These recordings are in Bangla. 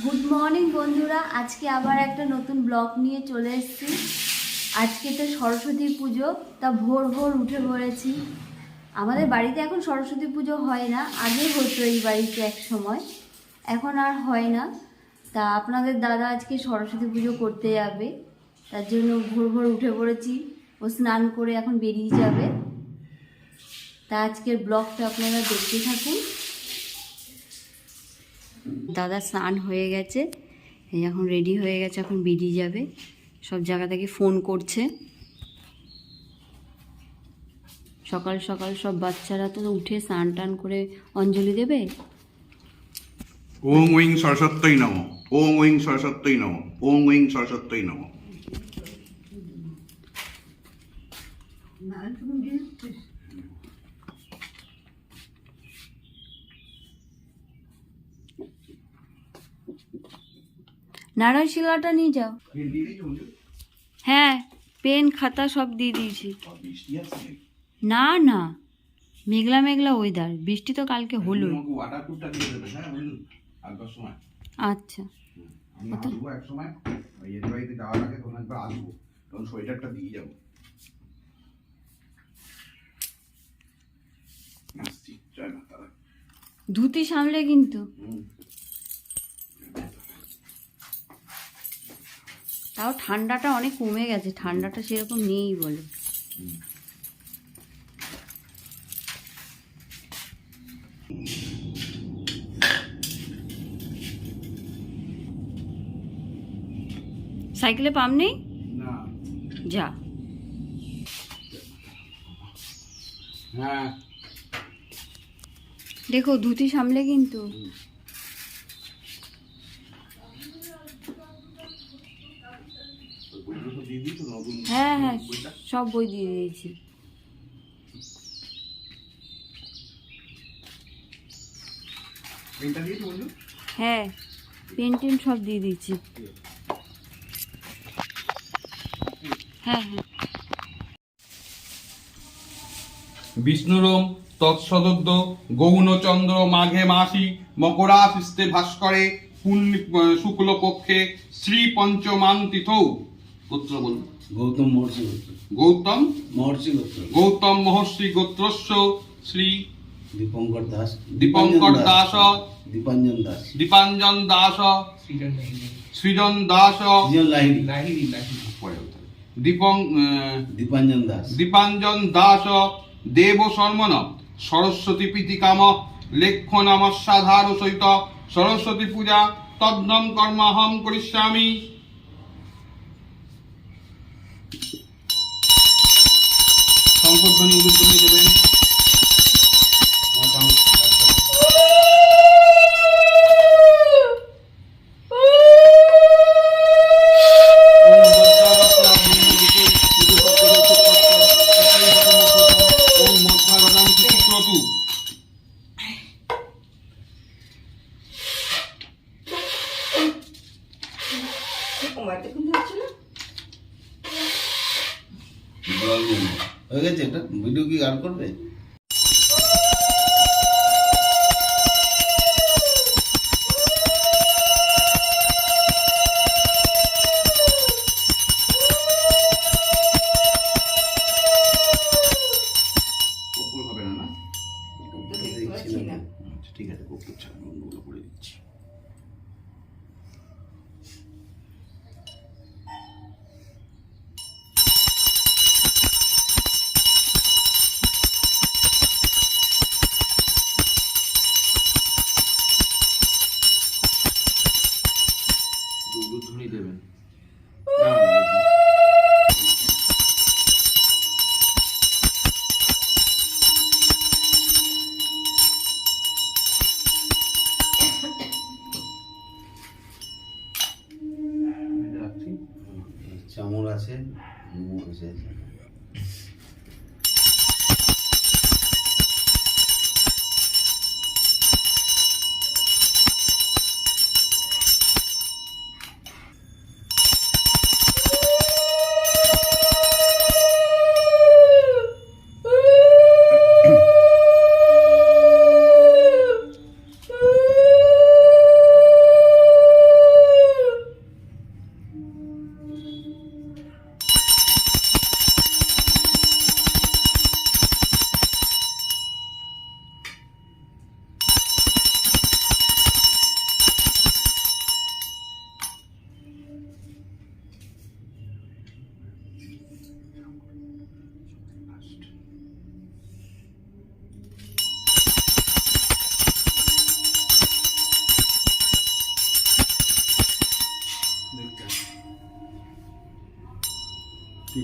গুড মর্নিং বন্ধুরা। আজকে আবার একটা নতুন ব্লগ নিয়ে চলে এসেছি। আজকে তো সরস্বতী পুজো, তা ভোর ভোর উঠে পড়েছি। আমাদের বাড়িতে এখন সরস্বতী পুজো হয় না আগে হতো এই বাড়িতে এক সময়। এখন আর হয় না। তা আপনাদের দাদা আজকে সরস্বতী পুজো করতে যাবে, তার জন্য ভোর ভোর উঠে পড়েছি। ও স্নান করে এখন বেরিয়ে যাবে। তা আজকের ব্লগটা আপনারা দেখতে থাকুন। দাদা স্নান হয়ে গেছে এই এখন রেডি হয়ে গেছে এখন বেরিয়ে যাবে। সব জায়গা থেকে ফোন করছে। সকাল সকাল সব বাচ্চারা তো উঠে স্নান টান করে অঞ্জলি দেবে? ওং ওং সরস্বত্যই নম ওং ওং সরস্বত্যই নম ওং ওং সরস্বত্যই নম। নারায়ণ শিলাটা নিয়ে যাও। হ্যাঁ পেন খাতা সব দিয়ে দিয়েছি। না না মেঘলা মেঘলা ওয়েদার বৃষ্টি তো কালকে হলো। হ্যাঁ আচ্ছা। আমি আসব এক সময় ওই এর বাড়িতে যাওয়ার আগে তখন একবার আসব তখন সোয়েটারটা দিয়ে যাব আসছি জয় মা তারা ধুতি সামলে কিন্তু হুম। তাও ঠান্ডাটা অনেক কমে গেছে ঠান্ডাটা সেরকম নেই বলে। সাইকেলে পাম নেই? যা। হ্যাঁ। দেখো ধুতি সামলে কিন্তু ওই বইগুলো তো দিয়ে দিই তো নতুন হ্যাঁ হ্যাঁ সব বই দিয়ে দিয়েছি। পেনটা হ্যাঁ পেন টেন সব দিয়ে দিয়েছি। হ্যাঁ হ্যাঁ। বিষ্ণুরম তৎসদদ্য গৌণচন্দ্র মাঘে মাসি মকরাশিস্তে ভাস্করে পুণ্য শুক্লপক্ষে শ্রী পঞ্চমান তিথৌ গোত্র বলুন। গৌতম মহর্ষি গোত্র। গৌতম মহর্ষি গোত্র। গৌতম মহর্ষি গোত্রস্য শ্রী দীপঙ্কর দাস। দীপঙ্কর দাস। দীপাঞ্জন দাস। দীপাঞ্জন দাস। সৃজন দাস। দীপং দীপাঞ্জন দাস। দীপাঞ্জন দাস। দেব শর্মণ সরস্বতী প্রীতিকাম লেখ্য নমস্যাধার সহিত। সরস্বতী পূজা। তদ্নম কর্মাহম করিষ্যামি। শঙ্করধ্বনি উলুধ্বনি দেবেন হয়ে গেছে এটা ভিডিও কি আর করবে? আচ্ছা ঠিক আছে কপুর ছাড়া অন্যগুলো করে দিচ্ছি। চামড় আছে মোমো আছে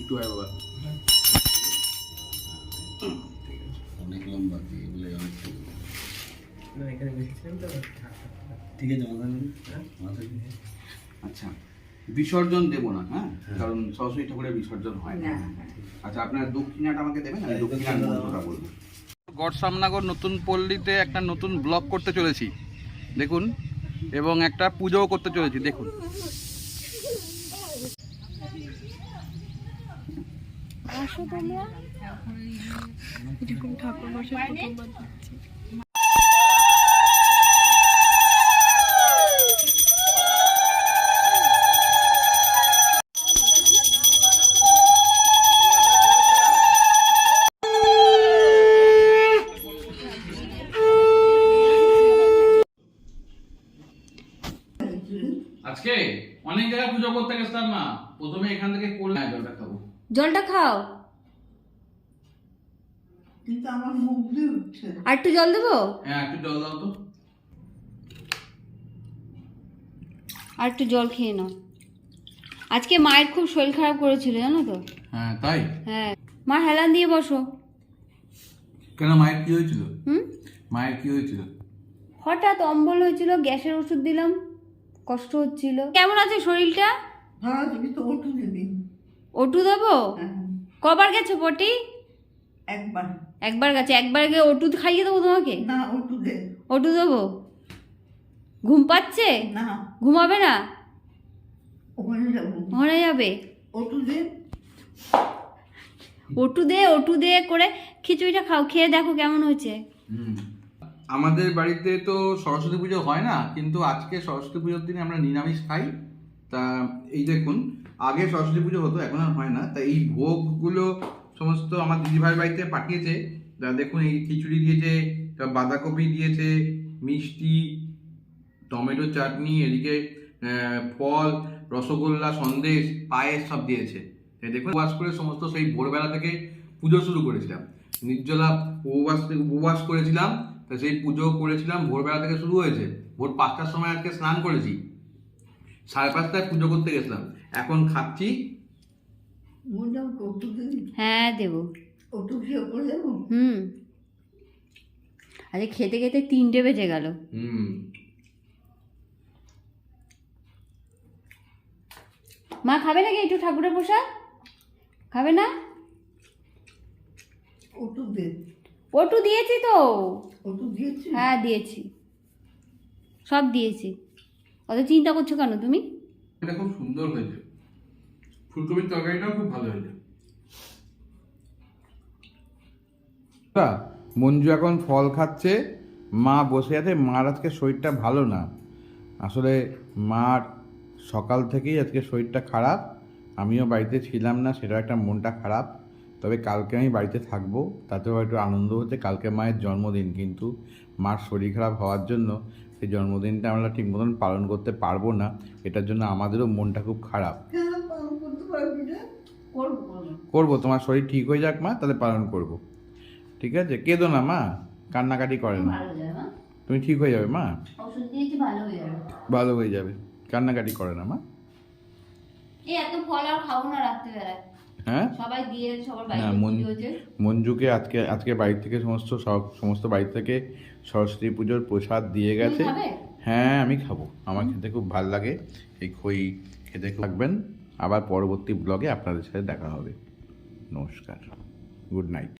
একটু আয় বাবা। অনেক লম্বা দিয়ে বলে অনেক ঠিক আছে মাথা নিন মাথা নিন আচ্ছা বিসর্জন দেব না হ্যাঁ? কারণ সরস্বতী ঠাকুরের বিসর্জন হয় না। আচ্ছা আপনার দক্ষিণাটা আমাকে দেবেন আমি দক্ষিণার মন্ত্রটা বলব। গড়সামনগর নতুন পল্লীতে একটা নতুন ব্লগ করতে চলেছি দেখুন এবং একটা পুজোও করতে চলেছি দেখুন। এরকম ঠাকুর বসে প্রথমবার জলটা খাও। কিন্তু আমার মুখ দিয়ে উঠছে। আর একটু জল দেবো? হ্যাঁ একটু জল দাও তো। আর একটু জল খেয়ে নাও। আজকে মায়ের খুব শরীর খারাপ করেছিল জানো তো? হ্যাঁ তাই? হ্যাঁ। মা হেলান দিয়ে বসো। কেন মায়ের কি হয়েছিল? হুম? মায়ের কি হয়েছিল? হঠাৎ অম্বল হয়েছিল গ্যাসের ওষুধ দিলাম কষ্ট হচ্ছিল। কেমন আছে শরীরটা? ভাড়া তুমি তো দিবি ওটু দেবো? হ্যাঁ। কবার গেছো পটি একবার। একবার গেছে একবার গিয়ে ওটুদ খাইয়ে দেবো তোমাকে? না ওটু দে। ওটু দেবো? ঘুম পাচ্ছে? না। ঘুমাবে না? ওখানে যাব। ওখানে যাবে? ওটু দে। ওটু দে ওটু দে করে খিচুড়িটা খাও খেয়ে দেখো কেমন হয়েছে। আমাদের বাড়িতে তো সরস্বতী পুজো হয় না কিন্তু আজকে সরস্বতী পুজোর দিনে আমরা নিরামিষ খাই। তা এই দেখুন, আগে সরস্বতী পুজো হতো, এখন আর হয় না। তা এই ভোগগুলো সমস্ত আমার দিদিভাই বাড়িতে পাঠিয়েছে। তা দেখুন, এই খিচুড়ি দিয়েছে বাঁধাকপি দিয়েছে, মিষ্টি, টমেটো চাটনি, এদিকে ফল, রসগোল্লা, সন্দেশ, পায়েস সব দিয়েছে। দেখুন, উপবাস করে সমস্ত সেই ভোরবেলা থেকে পুজো শুরু করেছিলাম। নির্জলা উপবাস উপবাস করেছিলাম, তা সেই পুজো করেছিলাম, ভোরবেলা থেকে শুরু হয়েছে। ভোর পাঁচটার সময় আজকে স্নান করেছি। সাড়ে পাঁচটায় পুজো করতে গেছিলাম। এখন খাচ্ছি। ওটু দিবি? হ্যাঁ দেবো। হুম। আরে খেতে খেতে তিনটে বেজে গেল। হুম। মা খাবে নাকি একটু ঠাকুরের প্রসাদ? খাবে না? ওটু দে। ওটু দিয়েছি তো। ওটু দিয়েছি? হ্যাঁ দিয়েছি। সব দিয়েছি। অত চিন্তা করছ কেন তুমি? এটা খুব সুন্দর হয়েছে। ফুলকপির তরকারিটাও খুব ভালো হয়েছে। মঞ্জু এখন ফল খাচ্ছে মা বসে আছে মার আজকে শরীরটা ভালো না। আসলে মার সকাল থেকেই আজকে শরীরটা খারাপ আমিও বাড়িতে ছিলাম না সেটা একটা মনটা খারাপ তবে কালকে আমি বাড়িতে থাকব তাতেও একটু আনন্দ হচ্ছে কালকে মায়ের জন্মদিন কিন্তু মার শরীর খারাপ হওয়ার জন্য সেই জন্মদিনটা আমরা ঠিক মতন পালন করতে পারব না। এটার জন্য আমাদেরও মনটা খুব খারাপ। করব করব করব তোমার শরীর ঠিক হয়ে যাক মা তাহলে পালন করব। ঠিক আছে? কেঁদো না মা কান্নাকাটি করে না। তুমি ঠিক হয়ে যাবে মা? ভালো হয়ে যাবে। ভালো হয়ে যাবে। কান্নাকাটি করে না মা। এত ফল আর খাব না রাত্রিবেলায়। হ্যাঁ? সবাই দিয়ে সবার না, বাড়িতে মঞ্জুকে আজকে আজকে বাড়ি থেকে সমস্ত সব সমস্ত বাড়ি থেকে সরস্বতী পুজোর প্রসাদ দিয়ে গেছে। হ্যাঁ আমি খাব। আমার খেতে খুব ভালো লাগে। এই খই খেতে থাকবেন আবার পরবর্তী ব্লগে আপনাদের সাথে দেখা হবে। নমস্কার। Good night.